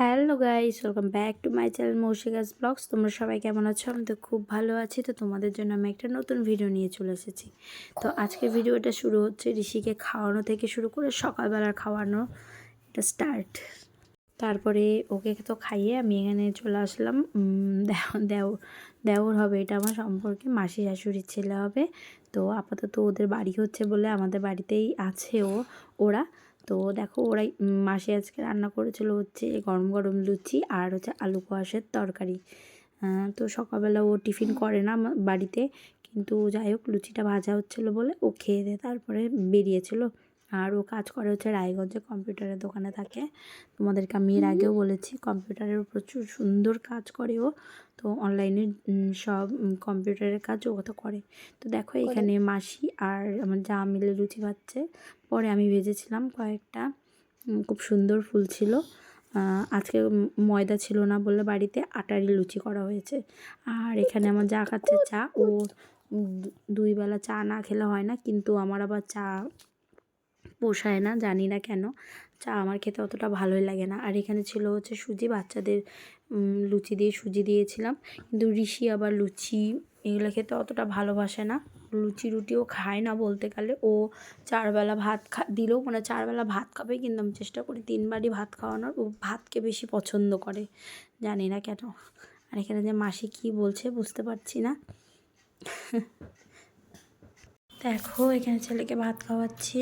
Hello guys, welcome back to my channel মৌসিকাস vlogs. তোমরা সবাই কেমন আছো? আমি তো খুব ভালো আছি। তো তোমাদের জন্য আমি একটা নতুন ভিডিও নিয়ে চলে এসেছি। তো আজকের ভিডিওটা শুরু হচ্ছে ঋষিকে খাওয়ানো থেকে শুরু করে সকালবেলার খাওয়ানো এটা স্টার্ট তারপরে ওকে তো খাইয়ে আমি এখানে চলে আসলাম। দেও দেও, দেওর হবে এটা আমার সম্পর্কে মাসি শাশুড়ির ছেলে হবে। তো আপাতত ওদের বাড়ি হচ্ছে বলে আমাদের বাড়িতেই আছে ও, ওরা। তো দেখো ওরাই মাসে আজকে রান্না করেছিল হচ্ছে গরম গরম লুচি আর হচ্ছে আলু কোয়াশের তরকারি। তো সকালবেলা ও টিফিন করে না বাড়িতে, কিন্তু যাই হোক লুচিটা ভাজা হচ্ছিল বলে ও খেয়ে দিয়ে তারপরে বেরিয়েছিল। আর ও কাজ করে হচ্ছে রায়গঞ্জে কম্পিউটারের দোকানে থাকে। তোমাদেরকে আমি এর আগেও বলেছি কম্পিউটারের প্রচুর সুন্দর কাজ করে ও। তো অনলাইনে সব কম্পিউটারের কাজ ও তো করে। তো দেখো এখানে মাসি আর আমার যা মিলে লুচি খাচ্ছে। পরে আমি ভেজেছিলাম কয়েকটা খুব সুন্দর ফুল ছিল। আজকে ময়দা ছিল না বলে বাড়িতে আটারই লুচি করা হয়েছে। আর এখানে আমার যা খাচ্ছে চা ও দুই বেলা চা না খেলে হয় না কিন্তু আমার আবার চা পোষায় না, জানি না কেন। চা আমার খেতে অতটা ভালোই লাগে না। আর এখানে ছিল হচ্ছে সুজি, বাচ্চাদের লুচি দিয়ে সুজি দিয়েছিলাম। কিন্তু ঋষি আবার লুচি, এগুলো খেতে অতটা ভালোবাসে না। লুচি রুটিও খায় না বলতে গেলে। ও চারবেলা ভাত খা, দিলেও মানে চারবেলা ভাত খাবে। কিন্তু আমি চেষ্টা করি তিনবারই ভাত খাওয়ানোর। ও ভাতকে বেশি পছন্দ করে। জানি না কেন। আর এখানে যে মাসি কী বলছে বুঝতে পারছি না। দেখো, এখানে ছেলেকে ভাত খাওয়াচ্ছি।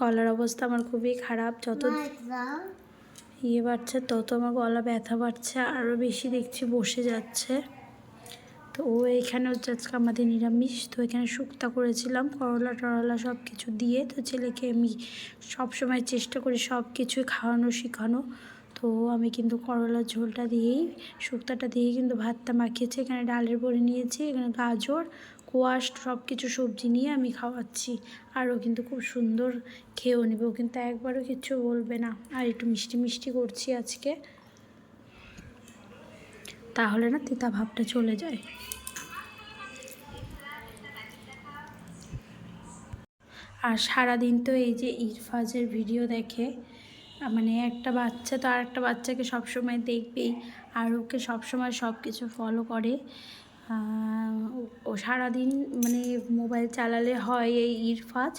গলার অবস্থা আমার খুবই খারাপ যত ইয়ে বাড়ছে তত আমার গলা ব্যথা বাড়ছে আরও বেশি দেখছি বসে যাচ্ছে। তো ও এইখানে হচ্ছে আজকে আমাদের নিরামিষ তো এখানে শুক্তা করেছিলাম করলা টরলা সব কিছু দিয়ে তো ছেলেকে আমি সব সময় চেষ্টা করি সব কিছুই খাওয়ানো শেখানো। তো আমি কিন্তু করলার ঝোলটা দিয়েই শুক্তাটা দিয়েই কিন্তু ভাতটা মাখিয়েছি এখানে ডালের বড়ি নিয়েছি এখানে গাজর কোয়াশ সব কিছু সবজি নিয়ে আমি খাওয়াচ্ছি। আর ও কিন্তু খুব সুন্দর খেয়েও নেবে। ও কিন্তু একবারও কিচ্ছু বলবে না। আর একটু মিষ্টি মিষ্টি করছি আজকে। তাহলে না তিতা ভাবটা চলে যায়। আর সারাদিন তো এই যে ইরফাজের ভিডিও দেখে মানে একটা বাচ্চা তো আর একটা বাচ্চাকে সবসময় দেখবেই। আর ওকে সবসময় সব কিছু ফলো করে। ও- সারাদিন মানে মোবাইল চালালে হয় এই ইরফাজ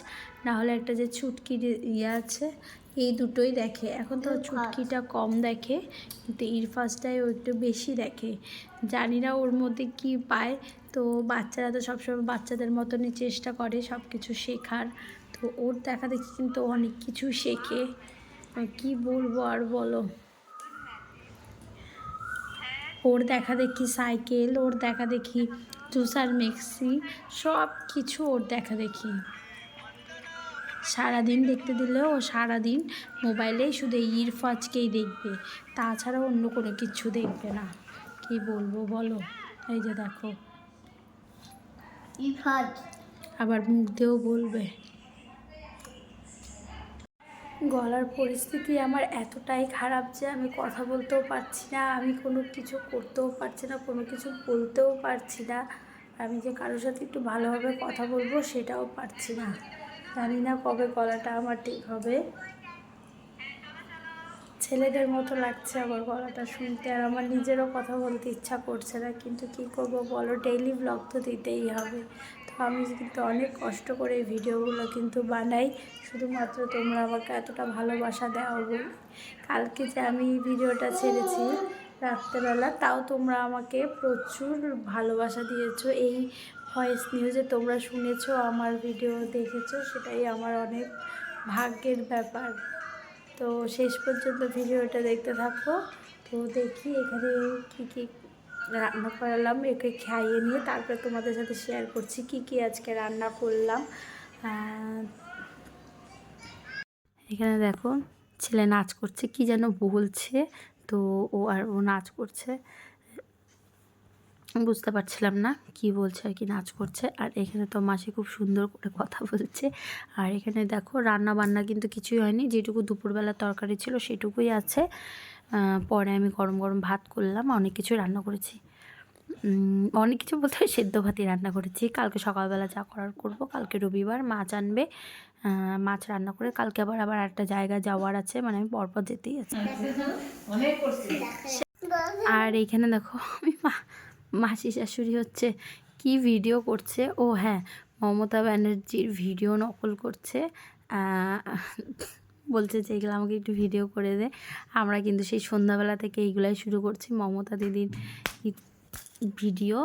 না হলে একটা যে ছুটকির ইয়ে আছে এই দুটোই দেখে। এখন তো ছুটকিটা কম দেখে কিন্তু ইরফাজটাই ও একটু বেশি দেখে। জানি না ওর মধ্যে কি পায় তো বাচ্চারা তো সবসময় বাচ্চাদের মতনই চেষ্টা করে সব কিছু শেখার। তো ওর দেখা দেখি কিন্তু অনেক কিছু শেখে। কি বলব আর বলো। ওর দেখা দেখি সাইকেল ওর দেখা দেখি জুসার মেক্সি সব কিছু ওর দেখা দেখি। সারাদিন দেখতে দিলেও ও সারাদিন মোবাইলেই শুধু এই ইরফাজকেই দেখবে তাছাড়া অন্য কোনো কিছু দেখবে না। কি বলব বলো? এই যে দেখো। আবার মুখ দিয়েও বলবে। গলার পরিস্থিতি আমার এতটাই খারাপ যে আমি কথা বলতেও পারছি না, আমি কোনো কিছু করতেও পারছি না, কোনো কিছু বলতেও পারছি না। আমি যে কারোর সাথে একটু ভালোভাবে কথা বলব সেটাও পারছি না। জানি না কবে গলাটা আমার ঠিক হবে। ছেলেদের মতো লাগছে আমার গলাটা শুনতে, আর আমার নিজেরও কথা বলতে ইচ্ছা করছে না, কিন্তু কি করব বলো? ডেইলি ব্লগ তো দিতেই হবে। আমি কিন্তু অনেক কষ্ট করে ভিডিওগুলো কিন্তু বানাই। শুধুমাত্র তোমরা আমাকে এতটা ভালোবাসা দাও বলে। কালকে যে আমি ভিডিওটা ছেড়েছি রাত্রেবেলা, তাও তোমরা আমাকে প্রচুর ভালোবাসা দিয়েছ। এই ভয়েস নিউজে তোমরা শুনেছো, আমার ভিডিও দেখেছ, সেটাই আমার অনেক ভাগ্যের ব্যাপার। তো শেষ পর্যন্ত ভিডিওটা দেখতে থাকো। তো দেখি এখানে কী কী রান্না করালাম, একে খাইয়ে নিয়ে তারপরে তোমাদের সাথে শেয়ার করছি কি কি আজকে রান্না করলাম। এখানে দেখো, ছেলে নাচ করছে, কি যেন বলছে, তো ও আর ও নাচ করছে। বুঝতে পারছিলাম না কি বলছে আর কি নাচ করছে। আর এখানে তো মাসি খুব সুন্দর করে কথা বলছে। আর এখানে দেখো রান্না বান্না কিন্তু কিছুই হয়নি, যেটুকু দুপুরবেলা তরকারি ছিল সেটুকুই আছে। পরে আমি গরম গরম ভাত করলাম, অনেক কিছু রান্না করেছি। অনেক কিছু বলতে সেদ্ধ ভাতই রান্না করেছি। কালকে সকালবেলা যা করার করব, কালকে রবিবার মাছ আনবে। মাছ রান্না করে কালকে আবার আবার একটা জায়গা যাওয়ার আছে মানে আমি পরপর যেতেই আছে। আর এইখানে দেখো, আমি মাসি শাশুড়ি হচ্ছে কি ভিডিও করছে? ও হ্যাঁ মমতা ব্যানার্জির ভিডিও নকল করছে। বলছে যে, এগুলো আমাকে একটু ভিডিও করে দে। আমরা কিন্তু সেই সন্ধ্যাবেলা থেকে এইগুলাই শুরু করছি। মমতা দিদির ভিডিও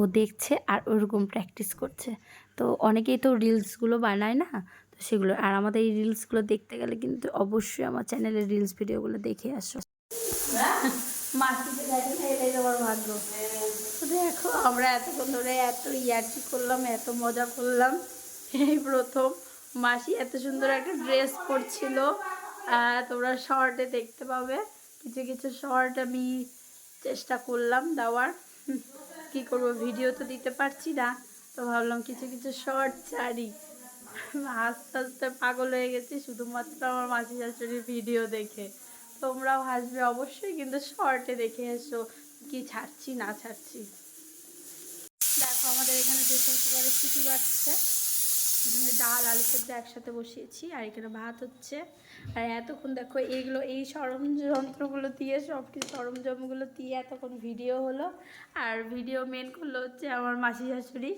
ও দেখছে আর ওরকম প্র্যাকটিস করছে। তো অনেকেই তো রিলসগুলো বানায় না? তো সেগুলো, আর আমাদের এই রিলসগুলো দেখতে গেলে কিন্তু অবশ্যই আমার চ্যানেলের রিলস ভিডিওগুলো দেখে আসো। দেখো, আমরা এতক্ষণ ধরে এত ইয়ার্কি করলাম, এত মজা করলাম। এই প্রথম। মাসি এত সুন্দর একটা ড্রেস পরছিল। তোমরা শর্টে দেখতে পাবে। কিছু কিছু শর্ট আমি চেষ্টা করলাম দেওয়ার। কি করব ভিডিও তো দিতে পারছি না। তো ভাবলাম কিছু কিছু শর্ট ছাড়ি। আস্তে আস্তে পাগল হয়ে গেছি, শুধুমাত্র আমার মাসি শাশুড়ির ভিডিও দেখে। তোমরাও হাসবে অবশ্যই, কিন্তু শর্টে দেখে এসো কি ছাড়ছি, না ছাড়ছি। দেখো আমাদের এখানে যে করে সিটি বাজছে। এখানে ডাল, আলু সেদ্ধ একসাথে বসিয়েছি, আর এখানে ভাত হচ্ছে। আর এতক্ষণ দেখো এইগুলো, এই সরঞ্যন্ত্রগুলো দিয়ে সব কিছু সরঞ্জামগুলো দিয়ে এতক্ষণ ভিডিও হলো। আর ভিডিও মেন করল হচ্ছে আমার মাসি শাশুড়ি।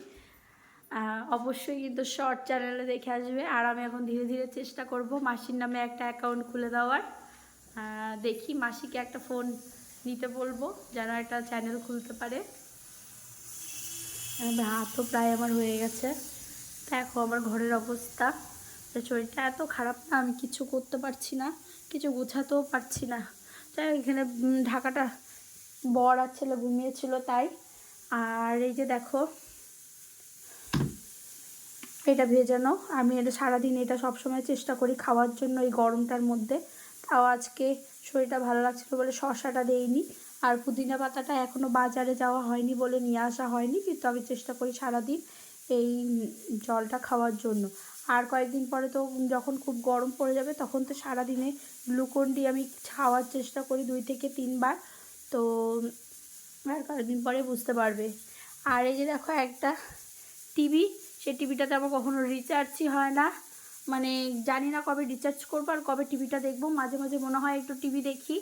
অবশ্যই কিন্তু শর্ট চ্যানেলে দেখে আসবে। আর আমি এখন ধীরে ধীরে চেষ্টা করব মাসির নামে একটা অ্যাকাউন্ট খুলে দেওয়ার। দেখি মাসিকে একটা ফোন নিতে বলব, যেন একটা চ্যানেল খুলতে পারে। ভাতও প্রায় আমার হয়ে গেছে। দেখো আমার ঘরের অবস্থা। শরীরটা এত খারাপ না, আমি কিছু করতে পারছি না, কিছু গোছাতেও পারছি না। তাই এখানে ঢাকাটা বর আর ছেলে ঘুমিয়েছিল তাই। আর এই যে দেখো, এটা ভেজানো। আমি এটা সারাদিন এটা সবসময় চেষ্টা করি খাওয়ার জন্য এই গরমটার মধ্যে। তাও আজকে শরীরটা ভালো লাগছিল বলে শশাটা দেইনি। আর পুদিনা পাতাটা এখনও বাজারে যাওয়া হয়নি বলে নিয়ে আসা হয়নি, কিন্তু আমি চেষ্টা করি সারাদিন এই জলটা খাওয়ার জন্য। আর কয়েকদিন পরে তো যখন খুব গরম পড়ে যাবে, তখন তো সারাদিনে গ্লুকন ডি আমি খাওয়ার চেষ্টা করি দুই থেকে তিনবার। তো আর কয়েকদিন পরে বুঝতে পারবে। আর এই যে দেখো একটা টিভি সেই টিভিটাতে আমার কখনো রিচার্জই হয় না। মানে জানি না কবে রিচার্জ করব আর কবে টিভিটা দেখব। মাঝে মাঝে মনে হয় একটু টিভি দেখি,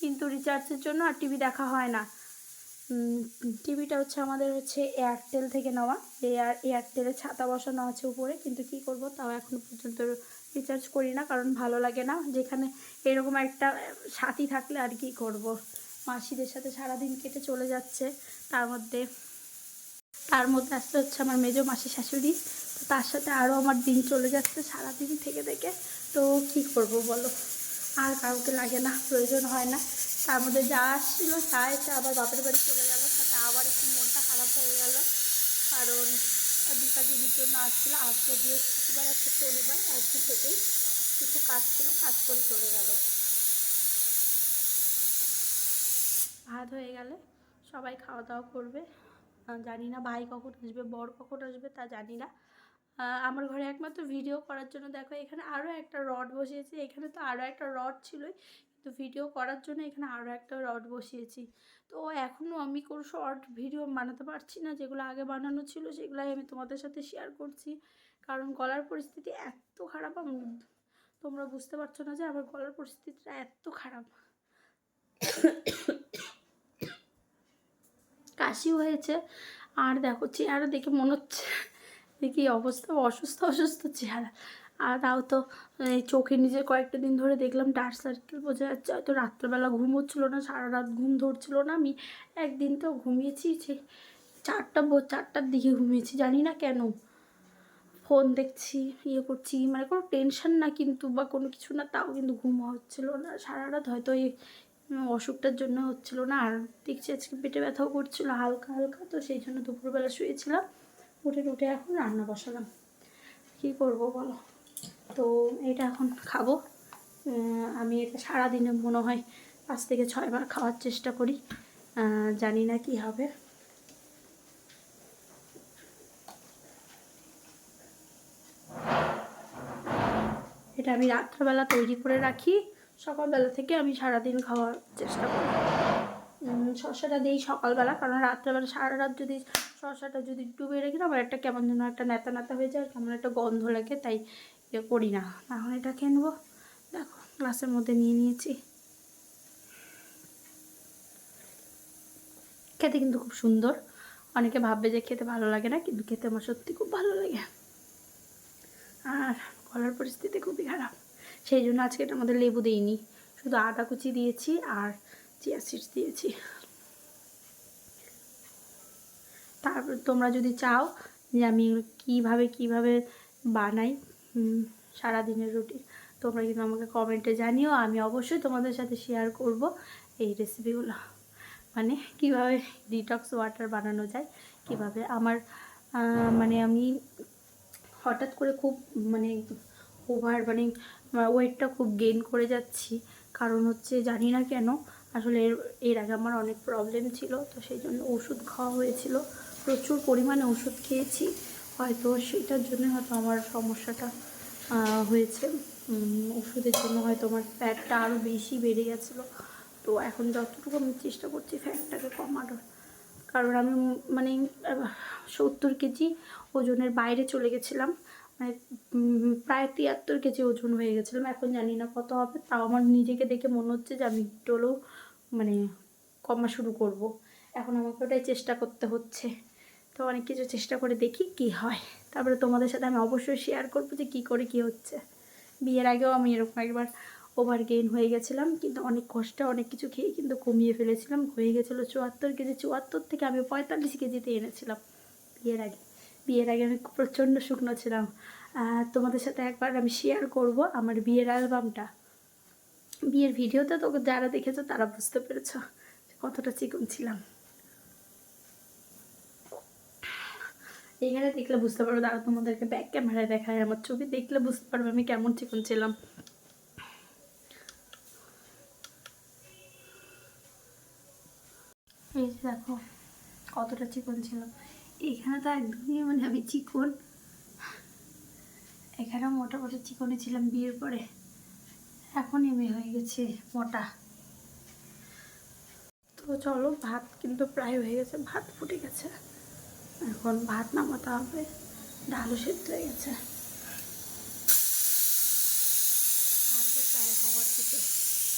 কিন্তু রিচার্জের জন্য আর টিভি দেখা হয় না। টিভিটা হচ্ছে আমাদের হচ্ছে এয়ারটেল থেকে নেওয়া। এয়ার এয়ারটেলের ছাতা বসানো আছে উপরে, কিন্তু কি করব? তাও এখনও পর্যন্ত রিচার্জ করি না, কারণ ভালো লাগে না। যেখানে এরকম একটা সাথী থাকলে আর কি করব? মাসিদের সাথে সারাদিন কেটে চলে যাচ্ছে, তার মধ্যে। তার মধ্যে আসতে হচ্ছে আমার মেজো মাসি শাশুড়ি, তো তার সাথে আরও আমার দিন চলে যাচ্ছে সারাদিন থেকে থেকে তো কি করব বলো? আর কাউকে লাগে না, প্রয়োজন হয় না। তার মধ্যে যা আসছিল তা এসে আবার বাপের বাড়ি চলে গেল। তাতে আবার একটু মনটা খারাপ হয়ে গেল। কারণ দীপা দিদির জন্য আসছিল। আসলে বৃহস্পতিবার একটা শনিবার, আজকে থেকেই কিছু কাজ ছিল, কাজ করে চলে গেল। ভাত হয়ে গেলে সবাই খাওয়া দাওয়া করবে। জানি না ভাই কখন আসবে, বর কখন আসবে তা জানি না। আমার ঘরে একমাত্র ভিডিও করার জন্য দেখো, এখানে আরও একটা রড বসিয়েছি। এখানে তো আরও একটা রড ছিলই। কিন্তু ভিডিও করার জন্য এখানে আরও একটা রড বসিয়েছি। তো এখনও আমি কোনো শর্ট ভিডিও বানাতে পারছি না, যেগুলো আগে বানানো ছিল সেগুলাই আমি তোমাদের সাথে শেয়ার করছি। কারণ গলার পরিস্থিতি এত খারাপ তোমরা বুঝতে পারছ না যে আমার গলার পরিস্থিতিটা এত খারাপ। কাশি হয়েছে, আর দেখো চেহারা দেখে মনে হচ্ছে দেখি অবস্থা, অসুস্থ অসুস্থ চেহারা। আর তাও তো এই চোখে নিজে কয়েকটা দিন ধরে দেখলাম ডার্ক সার্কেল বোঝা যাচ্ছে। হয়তো রাত্রেবেলা ঘুম হচ্ছিল না, সারা রাত ঘুম ধরছিল না আমি। একদিন তো ঘুমিয়েছি যে চারটা ব- চারটার দিকে ঘুমিয়েছি, জানি না কেন। ফোন দেখছি ইয়ে করছি মানে কোনো টেনশন না কিন্তু বা কোনো কিছু না, তাও কিন্তু ঘুম হচ্ছিল না। সারা রাত হয়তো এই অসুখটার জন্য হচ্ছিল না। আর দেখছি আজকে পেটে ব্যথাও করছিল, হালকা হালকা। তো সেই জন্য দুপুরবেলা শুয়েছিলাম। উঠে উঠে এখন রান্না বসালাম। কী করব বলো? তো এটা এখন খাব। আমি এটা সারাদিনে মনে হয় পাঁচ থেকে ছয়বার খাওয়ার চেষ্টা করি। জানি না কি হবে। এটা আমি রাত্রেবেলা তৈরি করে রাখি। সকালবেলা থেকে আমি সারাদিন খাওয়ার চেষ্টা করি। শসাটা দিই সকালবেলা, কারণ রাত্রেবেলা সারা রাত যদি শসাটা যদি ডুবে রেখে আমার একটা কেমন যেন একটা নেতা নেতা হয়ে যায় কেমন একটা গন্ধ লাগে, তাই ইয়ে করি না। এখন এটা খেয়ে নেব। দেখো, গ্লাসের মধ্যে নিয়ে নিয়েছি। খেতে কিন্তু খুব সুন্দর। অনেকে ভাববে যে খেতে ভালো লাগে না, কিন্তু খেতে আমার সত্যি খুব ভালো লাগে। আর গলার পরিস্থিতি খুবই খারাপ। সেই জন্য আজকে এটার মধ্যে লেবু দিইনি। শুধু আদা কুচি দিয়েছি আর চিয়া সিডস দিয়েছি। তারপর তোমরা যদি চাও যে আমি কীভাবে কীভাবে বানাই হুম, সারাদিনের রুটি তোমরা কিন্তু আমাকে কমেন্টে জানিও আমি অবশ্যই তোমাদের সাথে শেয়ার করব এই রেসিপিগুলো মানে কীভাবে ডিটক্স ওয়াটার বানানো যায় কীভাবে আমার মানে আমি হঠাৎ করে খুব মানে ওভার মানে ওয়েটটা খুব গেইন করে যাচ্ছি। কারণ হচ্ছে জানি না কেন আসলে এর এর আগে আমার অনেক প্রবলেম ছিল তো সেই জন্য ওষুধ খাওয়া হয়েছিল। প্রচুর পরিমাণে ওষুধ খেয়েছি। হয়তো সেটার জন্য হয়তো আমার সমস্যাটা হয়েছে। ওষুধের জন্য হয়তো আমার ফ্যাটটা আরও বেশি বেড়ে গেছিল। তো এখন যতটুকু আমি চেষ্টা করছি ফ্যাটটাকে কমানোর। কারণ আমি মানে সত্তর কেজি ওজনের বাইরে চলে গেছিলাম। মানে প্রায় তিয়াত্তর কেজি ওজন হয়ে গেছিলাম। এখন জানি না কত হবে। তাও আমার নিজেকে দেখে মনে হচ্ছে যে আমি একটু মানে কমা শুরু করব। এখন আমাকে ওটাই চেষ্টা করতে হচ্ছে। তো অনেক কিছু চেষ্টা করে দেখি কি হয়। তারপরে তোমাদের সাথে আমি অবশ্যই শেয়ার করব যে কী করে কী হচ্ছে। বিয়ের আগেও আমি এরকম একবার ওভার গেইন হয়ে গেছিলাম, কিন্তু অনেক কষ্টে অনেক কিছু খেয়ে কিন্তু কমিয়ে ফেলেছিলাম। হয়ে গেছিল চুয়াত্তর কেজি, চুয়াত্তর থেকে আমি পঁয়তাল্লিশ কেজিতে এনেছিলাম বিয়ের আগে। বিয়ের আগে আমি প্রচণ্ড শুকনো ছিলাম। তোমাদের সাথে একবার আমি শেয়ার করব আমার বিয়ের অ্যালবামটা বিয়ের ভিডিওতে তো যারা দেখেছ তারা বুঝতে পেরেছ কতটা চিকন ছিলাম। এখানে দেখলে বুঝতে পারবে দাঁড়া তোমাদেরকে ব্যাক ক্যামেরায় দেখায়, আমার ছবি দেখলে বুঝতে পারবে আমি কেমন চিকন ছিলাম। এই যে দেখো, কতটা চিকন ছিলাম এখানে তো একদমই মানে আমি চিকন। এখানেও মোটামুটি চিকনে ছিলাম বিয়ের পরে। এখন এমএ হয়ে গেছে মোটা। তো চলো, ভাত কিন্তু প্রায় হয়ে গেছে, ভাত ফুটে গেছে। এখন ভাত নামাতে হবে। ডালও সেদ্ধ হয়ে গেছে। ভাতও প্রায় হওয়ার দিকে।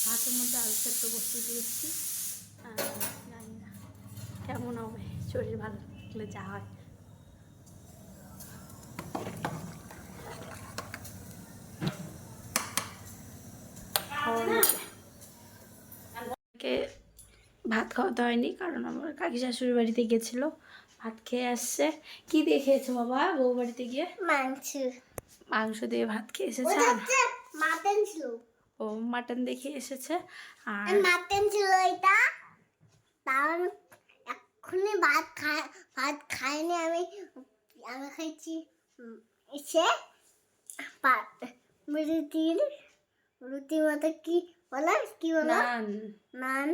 ভাতের মধ্যে আলু সেদ্ধ বসিয়ে দিয়েছি। আর জানি না কেমন হবে শরীর ভালো থাকলে যা হয়। ভাত খাওয়াতে হয়নি কারণ আমার কাকি শাশুড়ি বাড়িতে গেছিল। ভাত খেয়ে আসছে। কি দিয়ে খেয়েছো বাবা বউ বাড়িতে গিয়ে? মাংস। মাংস দিয়ে ভাত খেয়ে এসেছে। মাটন ছিল। ও মাটন দেখে এসেছে। আর মাটন ছিল এটা। আমি এক্ষুনি ভাত খাই ভাত খাইনি আমি। আমি খাইছি এসে ভাত। রুটির রুটির মতো কি বলো? কি বলো? নান। নান।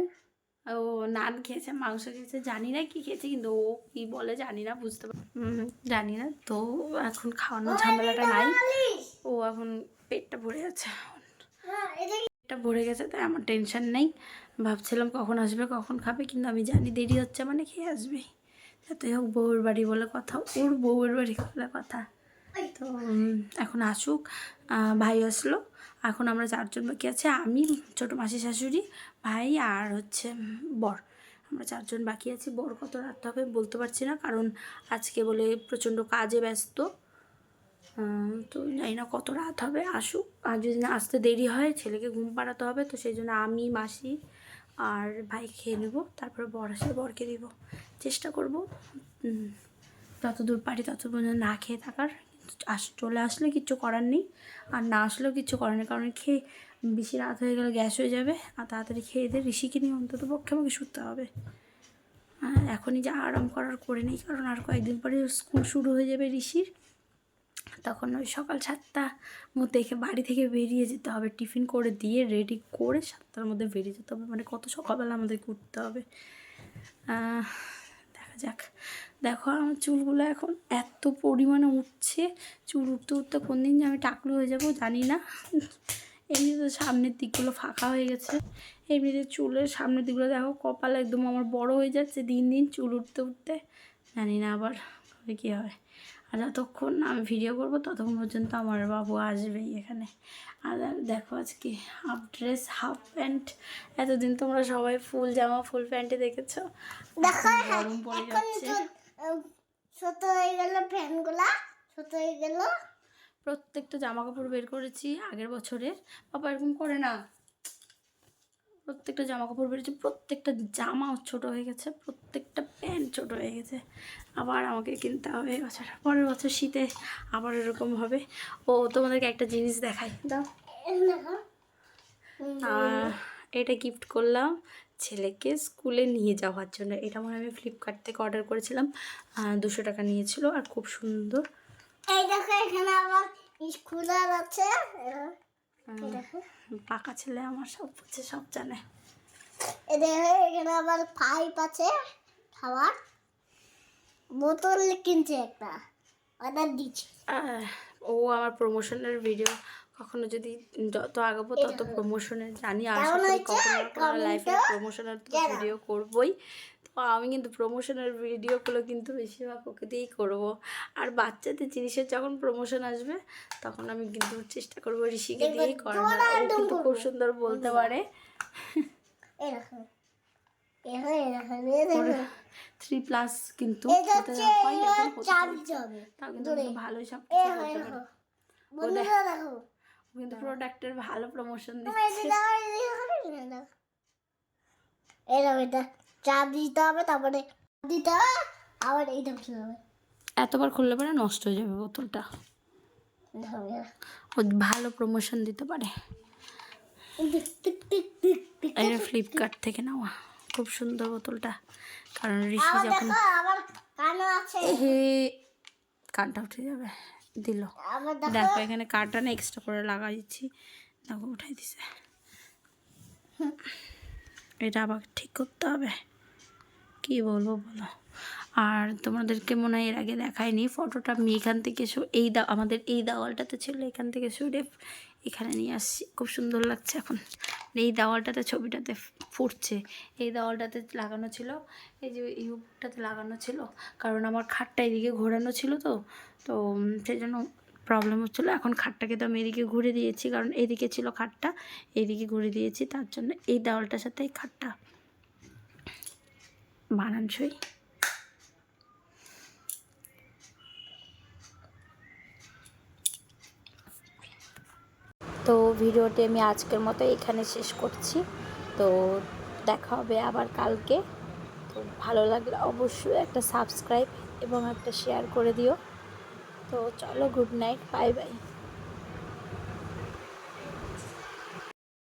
ও নান খেয়েছে মাংস খেয়েছে জানি না কি খেয়েছে কিন্তু ও কি বলে জানি না বুঝতে পার জানি না। তো এখন খাওয়ানোর ঝামেলাটা নাই। ও এখন পেটটা ভরে আছে হ্যাঁ, পেটটা ভরে গেছে তাই আমার টেনশন নেই। ভাবছিলাম কখন আসবে কখন খাবে কিন্তু আমি জানি দেরি হচ্ছে মানে খেয়ে আসবে। যাতে হোক বউর বাড়ি বলে কথা ওর বউয়ের বাড়ি বলে কথা। তো এখন আসুক ভাই আসলো। এখন আমরা চারজন বাকি আছে আমি ছোটো মাসি শাশুড়ি ভাই আর হচ্ছে বর। আমরা চারজন বাকি আছি। বর কত রাত হবে বলতে পারছি না কারণ আজকে বলে প্রচণ্ড কাজে ব্যস্ত। তো জানি না কত রাত হবে, আসুক। আর যদি না আসতে দেরি হয়, ছেলেকে ঘুম পাড়াতে হবে, তো সেই জন্য আমি, মাসি আর ভাই খেয়ে নেব। তারপরে বর আসলে বরকে দিব। চেষ্টা করব যত দূর পারি তত না খেয়ে থাকার। আস, চলে আসলে কিচ্ছু করার নেই। আর না আসলেও কিচ্ছু করার নেই, কারণ খেয়ে বেশি রাত হয়ে গেলে গ্যাস হয়ে যাবে, আর তাড়াতাড়ি খেয়ে দিয়ে ঋষিকে নিয়ে অন্তত পক্ষে আমাকে শুতে হবে। হ্যাঁ এখনই যা আরাম করার করে নেই, কারণ আর কয়েকদিন পরে স্কুল শুরু হয়ে যাবে ঋষির। তখন ওই সকাল সাতটা মধ্যে বাড়ি থেকে বেরিয়ে যেতে হবে। টিফিন করে দিয়ে রেডি করে সাতটার মধ্যে বেরিয়ে যেতে হবে। মানে কত সকালবেলা আমাদেরকে উঠতে হবে। দেখা যাক। দেখো আমার চুলগুলো এখন এত পরিমাণে উঠছে। চুল উঠতে উঠতে কোন দিন যে আমি টাকলু হয়ে যাব জানি না। এমনিতে সামনের দিকগুলো ফাঁকা হয়ে গেছে। এমনিতে চুলের সামনের দিকগুলো দেখো কপাল একদম আমার বড় হয়ে যাচ্ছে দিন দিন চুল উঠতে উঠতে। জানি না আবার কী হয়। আর যতক্ষণ আমি ভিডিও করব ততক্ষণ পর্যন্ত আমার বাবু আসবেই এখানে। আর দেখো আজকে হাফ ড্রেস হাফ প্যান্ট এতদিন তোমরা সবাই ফুল জামা ফুল প্যান্টে দেখেছ? দেখো গরম পড়ে যাচ্ছে। ছোট- ছোট হয়ে গেল ফ্যানগুলা ছোট হয়ে গেল। প্রত্যেকটা জামা কাপড় বের করেছি আগের বছরের। বাবা এরকম করে না। প্রত্যেকটা জামা কাপড় বেরিয়েছে প্রত্যেকটা জামাও ছোট হয়ে গেছে, প্রত্যেকটা প্যান্ট ছোট হয়ে গেছে। আবার আমাকে কিনতে হবে এবছর পরের বছর শীতে আবার এরকম হবে। ও, তোমাদেরকে একটা জিনিস দেখাই, দাও। এটা গিফট করলাম ছেলেকে স্কুলে নিয়ে যাওয়ার জন্য। এটা মনে আমি ফ্লিপকার্ট থেকে অর্ডার করেছিলাম। দুশো টাকা নিয়েছিল আর খুব সুন্দর। এই দেখো এখানে আবার স্কুলার আছে। পাকা ছেলে আমার সব বুঝে সব জানে। এই দেখো এখানে আবার পাইপ আছে খাবার। বোতল কিনছে একটা অর্ডার দিচ্ছে। ও আমার প্রমোশনের ভিডিও কখনো যদি যত আগাবো তত প্রমোশনের জানি হয়েছে? কখনো লাইফে প্রমোশনের ভিডিও করবই। আমি কিন্তু প্রমোশনের ভিডিওগুলো কিন্তু বেশিরভাগ ওকে দিয়েই করব। আর বাচ্চাদের জিনিসের যখন প্রমোশন আসবে তখন আমি কিন্তু চেষ্টা করব ঋষিকে দিয়েই করানো একদম কিন্তু খুব সুন্দর বলতে পারে। থ্রি প্লাস কিন্তু তাও কিন্তু সব প্রোডাক্টের ভালো প্রমোশন দিচ্ছে। এটা। চাপ দিতে হবে তারপরে দিতে হবে আবার এইটা দিতে হবে এতবার খুললে পরে নষ্ট হয়ে যাবে বোতলটা। ও ভালো প্রমোশন দিতে পারে। এটা ফ্লিপকার্ট থেকে নেওয়া। খুব সুন্দর বোতলটা। কারণ ঋষি যখন কানটা উঠে যাবে। দিল। দেখো। এখানে এখানে না এক্সট্রা করে লাগাইছি দেখো উঠাই দিছে। এটা আবার ঠিক করতে হবে। কি বলব বলো? আর তোমাদেরকে মনে হয় এর আগে দেখায়নি, ফটোটা আমি এখান থেকে শু এই দা, আমাদের এই দেওয়ালটাতে ছিল, এখান থেকে সরে এখানে নিয়ে আসছি। খুব সুন্দর লাগছে এখন। এই দেওয়ালটাতে ছবিটাতে ফুটছে। এই দেওয়ালটাতে লাগানো ছিল, এই যে এই উপরটাতে লাগানো ছিল, কারণ আমার খাটটা এদিকে ঘোরানো ছিল তো তো সেই জন্য প্রবলেম হচ্ছিল। এখন খাটটাকে তো আমি এদিকে ঘুরে দিয়েছি, কারণ এদিকে ছিল খাটটা, এদিকে ঘুরে দিয়েছি, তার জন্য এই দেওয়ালটার সাথে এই খাটটা। মানানসই। তো ভিডিওটি আমি আজকের মতো এখানে শেষ করছি। তো দেখা হবে আবার কালকে। তো ভালো লাগলে অবশ্যই একটা সাবস্ক্রাইব এবং একটা শেয়ার করে দিও। তো চলো, গুড নাইট, বাই বাই।